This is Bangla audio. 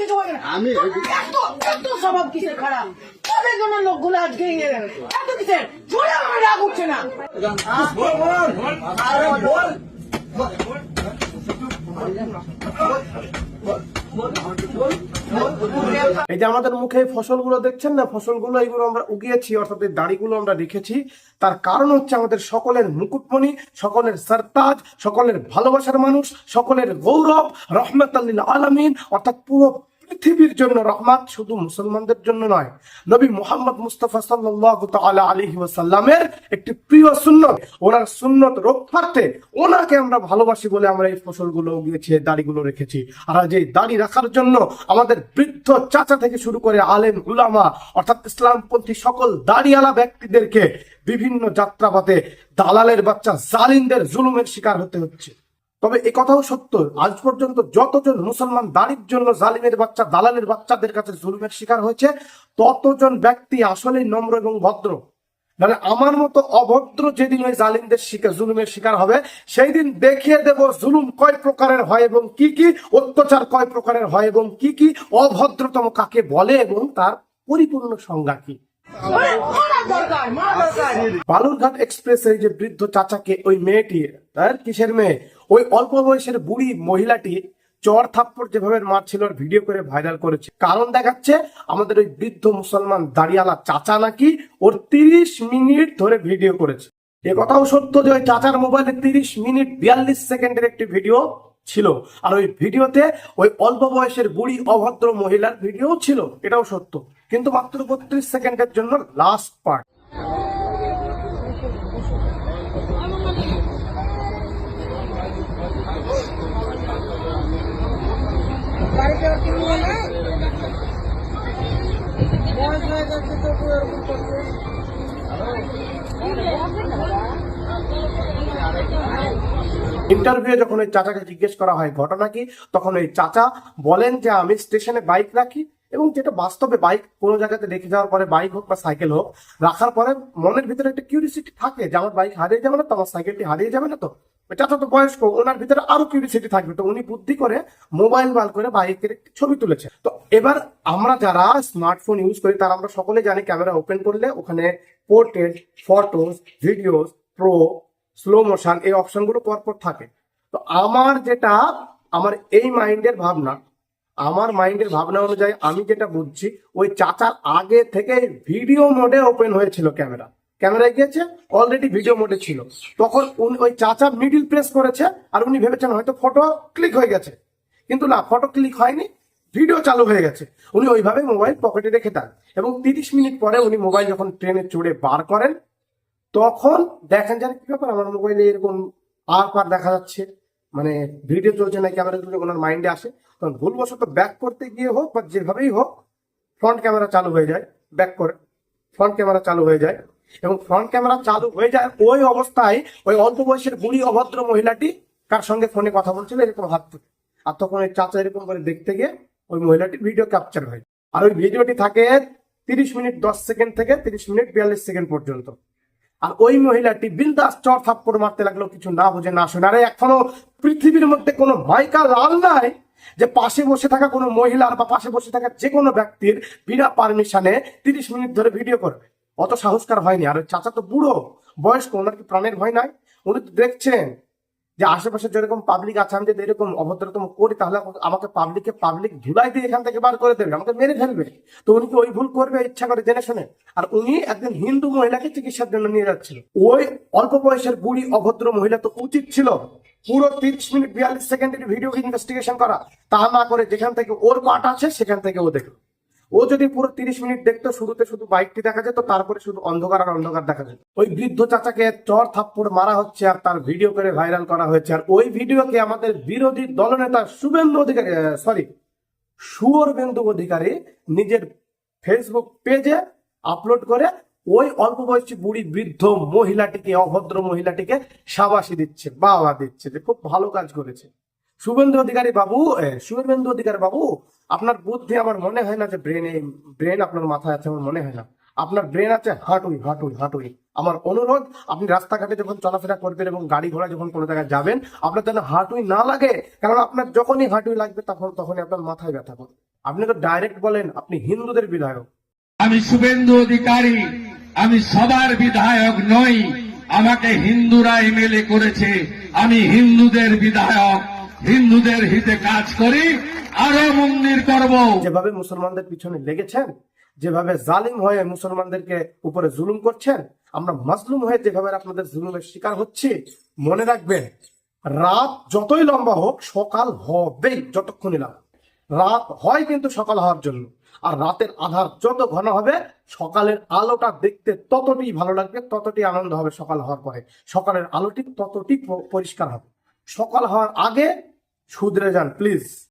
কিছু বলে। না আমি এত এত স্বভাব কিসের খারাপ? তাদের জন্য লোকগুলো আজকে ইয়ে এত কিসের? জোরে আমার রাগ উঠছে না। যে আমাদের মুখে এই ফসলগুলো দেখছেন না, ফসলগুলো এইগুলো আমরা উগিয়েছি, অর্থাৎ এই দাড়িগুলো আমরা রেখেছি। তার কারণ হচ্ছে আমাদের সকলের মুকুটমণি, সকলের সরতাজ, সকলের ভালোবাসার মানুষ, সকলের গৌরব, রহমত আলমিন, অর্থাৎ পুরো পৃথিবীর জন্য রহমত শুধু মুসলমানদের জন্য নয়, নবী মোহাম্মদ মুস্তফা সাল্লাল্লাহু তাআলা আলাইহি ওয়াসাল্লামের একটি প্রিয় সুন্নত, ওনার সুন্নত রক্ষার্থে ওনাকে আমরা ভালোবাসি বলে আমরা এই ফসলগুলো উগিয়েছি দাড়িগুলো রেখেছি। আর এই দাড়ি রাখার জন্য আমাদের বৃদ্ধ চাচা থেকে শুরু করে আলেম, উলামা, অর্থাৎ ইসলামপন্থী সকল দাড়িওয়ালা ব্যক্তিদেরকে বিভিন্ন যাত্রাপথে দালালের বাচ্চা, জালিমদের জুলুমের শিকার হতে হচ্ছে। তবে এ কথাও সত্য, আজ পর্যন্ত যতজন মুসলমান দাড়ির জন্য জালিমের বাচ্চা, দালালের বাচ্চাদের কাছে জুলুমের শিকার হয়েছে, ততজন ব্যক্তি আসলেই নম্র এবং ভদ্র। মানে আমার মতো অভদ্র যেদিন ওই জালিমদের শিকার, জুলুমের শিকার হবে সেই দিন দেখিয়ে দেব জুলুম কয় প্রকারের হয় এবং কি কি, অত্যাচার কয় প্রকারের হয় এবং কি কি, অভদ্রতম কাকে বলে এবং তার পরিপূর্ণ সংজ্ঞা কি। বালুরঘাট এক্সপ্রেস এই যে বৃদ্ধ চাচাকে, ওই মেয়েটি, তার কিসের মেয়ে? ওই অল্প বয়সের বুড়ি মহিলাটি চর থাপ্পড় যেভাবে মারছিল ওর ভিডিও করে ভাইরাল করেছে। কারণ দেখাচ্ছে আমাদের ওই বৃদ্ধ মুসলমান দাঁড়িয়ালা চাচা নাকি ওর তিরিশ মিনিট ধরে ভিডিও করেছে। এ কথাও সত্য যে ওই চাচার মোবাইলে তিরিশ মিনিট বিয়াল্লিশ সেকেন্ডের একটি ভিডিও ছিল। আর ওই ভিডিওতে ওই অল্প বয়সের বুড়ি অভদ্র মহিলার ভিডিও ছিল। এটাও সত্য। কিন্তু মাত্র বত্রিশ সেকেন্ডের জন্য লাস্ট পার্ট বাড়িতে আর কিছু বলে বয়স হয়ে গেছে তো কেউ এরকম করছে ইন্টারভিউ যখন ওই চাচাকে জিজ্ঞেস করা হয়, ঘটনা কি? তখন ওই চাচা বলেন যে, আমি স্টেশনে বাইক রাখি এবং যেটা বাস্তবে বাইক, কোনো জায়গাতে রেখে যাওয়ার পরে বাইক হোক বা সাইকেল হোক, রাখার পরে মনের ভিতরে একটা কিউরিসিটি থাকে যে, আমার বাইক হারিয়ে যাবে না তো, আমার সাইকেলটি হারিয়ে যাবে না তো। চাচা তো বয়স্ক, ওনার ভিতরে আরও কিউরিসিটি থাকবে। তো উনি বুদ্ধি করে মোবাইল বার করে বাইকের ছবি তুলেছে। তো এবার আমরা যারা স্মার্টফোন ইউজ করি, তারা আমরা সকলে জানি ক্যামেরা ওপেন করলে ওখানে portrait photos videos pro slow motion এই অপশনগুলো পরপর থাকে। তো আমার যেটা, আমার এই মাইন্ডের ভাবনা, আমার মাইন্ডের ভাবনা অনুযায়ী আমি যেটা বুঝছি, ওই চাচার আগে থেকে ভিডিও মোডে ওপেন হয়েছিল ক্যামেরা। ক্যামেরায় গিয়েছে অলরেডি ভিডিও মোডে ছিল। তখন উনি ওই চাচা মিডিল প্রেস করেছে, আর উনি ভেবেছেন হয়তো ফটো ক্লিক হয়ে গেছে। কিন্তু না ফটো ক্লিক হয়নি ভিডিও চালু হয়ে গেছে। উনি ওইভাবে মোবাইল পকেটে রেখে দেন। এবং তিরিশ মিনিট পরে উনি মোবাইল যখন ট্রেনে চড়ে বার করেন, তখন দেখেন যেন কি ব্যাপার? আমার মোবাইলে এরকম আর পার দেখা যাচ্ছে। মানে ভিডিও চলছে না ক্যামেরা চলছে, ওনার মাইন্ডে আসে। তখন ভুলবশত ব্যাক করতে গিয়ে হোক বা যেভাবেই হোক ফ্রন্ট ক্যামেরা চালু হয়ে যায় ব্যাক করে। ফ্রন্ট ক্যামেরা চালু হয়ে যায়। এবং ফ্রন্ট ক্যামেরা চালু হয়ে যায় ওই অবস্থায় ওই অল্প বয়সের বুড়ি অভদ্র মহিলাটি কার সঙ্গে ফোনে কথা বলছিল এরকম হাত তুলে আর তখন ওই চাচা এরকম করে দেখতে গিয়ে ওই মহিলাটি ভিডিও ক্যাপচার হয়। আর ওই ভিডিওটি থাকে তিরিশ মিনিট দশ সেকেন্ড থেকে তিরিশ মিনিট বিয়াল্লিশ সেকেন্ড পর্যন্ত। আর ওই মহিলাটি বিন্দাস চর থাপ্পড় মারতে লাগল কিছু না বুঝে না শোনে। আরে এখনও পৃথিবীর মধ্যে কোনো মাইকা লাল নাই যে পাশে বসে থাকা কোনো মহিলার বা পাশে বসে থাকা যে কোনো ব্যক্তির বিনা পারমিশনে তিরিশ মিনিট ধরে ভিডিও করবে। অত সাহসকার হয়নি? আর চাচা তো বুড়ো, বয়স্ক, ওনার কি প্রাণের ভয় নাই? উনি তো দেখছেন যে আশেপাশে যেরকম পাবলিক আছে আমি যদি এরকম অভদ্রতম করি, তাহলে আমাকে পাবলিককে পাবলিক ধুলাই দিয়ে এখান থেকে বার করে দেবে, আমাকে মেরে ফেলবে। তো উনি কি ওই ভুল করবে? ইচ্ছা করে জেনে শুনে। আর উনি একজন হিন্দু মহিলাকে চিকিৎসার জন্য নিয়ে যাচ্ছিল। ওই অল্প বয়সের বুড়ি অভদ্র মহিলা তো উচিত ছিল পুরো তিরিশ মিনিট, বিয়াল্লিশ সেকেন্ডের ভিডিও ইনভেস্টিগেশন করা। তা না করে যেখান থেকে ওর পাট আছে, সেখান থেকে ও দেখল। ও যদি পুরো তিরিশ মিনিট দেখতো শুরুতে শুধু বাইকটি দেখা যেত, তারপরে শুধু অন্ধকার আর অন্ধকার দেখা যেত। ওই বৃদ্ধ চাচাকে চর থাপ্পড় মারা হচ্ছে আর তার ভিডিও করে ভাইরাল করা হয়েছে। আর ওই ভিডিওকে আমাদের বিরোধী দলনেতা শুভেন্দু অধিকারী সরি সুয়রবেন্দু অধিকারী নিজের ফেসবুক পেজে আপলোড করে ওই অল্প বয়সী বুড়ি বৃদ্ধ মহিলাটিকে, অভদ্র মহিলাটিকে সাবাসী দিচ্ছে বাবা দিচ্ছে যে খুব ভালো কাজ করেছে। শুভেন্দু অধিকারী বাবু শুভেন্দু অধিকারী বাবু, আপনার বুদ্ধি আমার মনে হয় না যে ব্রেনে ব্রেন আপনার মাথায় আছে আমার মনে হয় না। আপনার ব্রেন আছে, হাঁটুই হাঁটুই হাঁটুই। আমার অনুরোধ, আপনি রাস্তাঘাটে যখন চলাফেরা করবেন এবং গাড়ি ঘোড়া যখন কোনো জায়গায় যাবেন, আপনার যেন হাঁটুই না লাগে, কারণ আপনার যখনই হাঁটুই লাগবে তখন, তখনই আপনার মাথায় ব্যথা করবে। আপনি তো ডাইরেক্ট বলেন, আপনি হিন্দুদের বিধায়ক। আমি শুভেন্দু অধিকারী, আমি সবার বিধায়ক নই। আমাকে হিন্দুরা এমএলএ করেছে। আমি হিন্দুদের বিধায়ক। হিন্দুদের হিতে কাজ করি, আরও মন্দির করব। যেভাবে মুসলমানদের পিছনে লেগেছেন, যেভাবে জালিম হয়ে মুসলমানদেরকে উপরে জুলুম করছেন, আমরা মাসলুম হয়ে যেভাবে আপনাদের জুলুমের শিকার হচ্ছি, মনে রাখবেন, রাত যতই লম্বা হোক, সকাল হবেই, যতক্ষণই লাগ রাত হয় কিন্তু সকাল হওয়ার জন্য। আর রাতের আধার যত ঘন হবে, সকালের আলোটা দেখতে ততটি ভালো লাগবে ততটি আনন্দ হবে সকাল হওয়ার পরে। সকালের আলোটি ততটি পরিষ্কার হবে। সকাল হওয়ার আগে শুধরে যান, প্লিজ।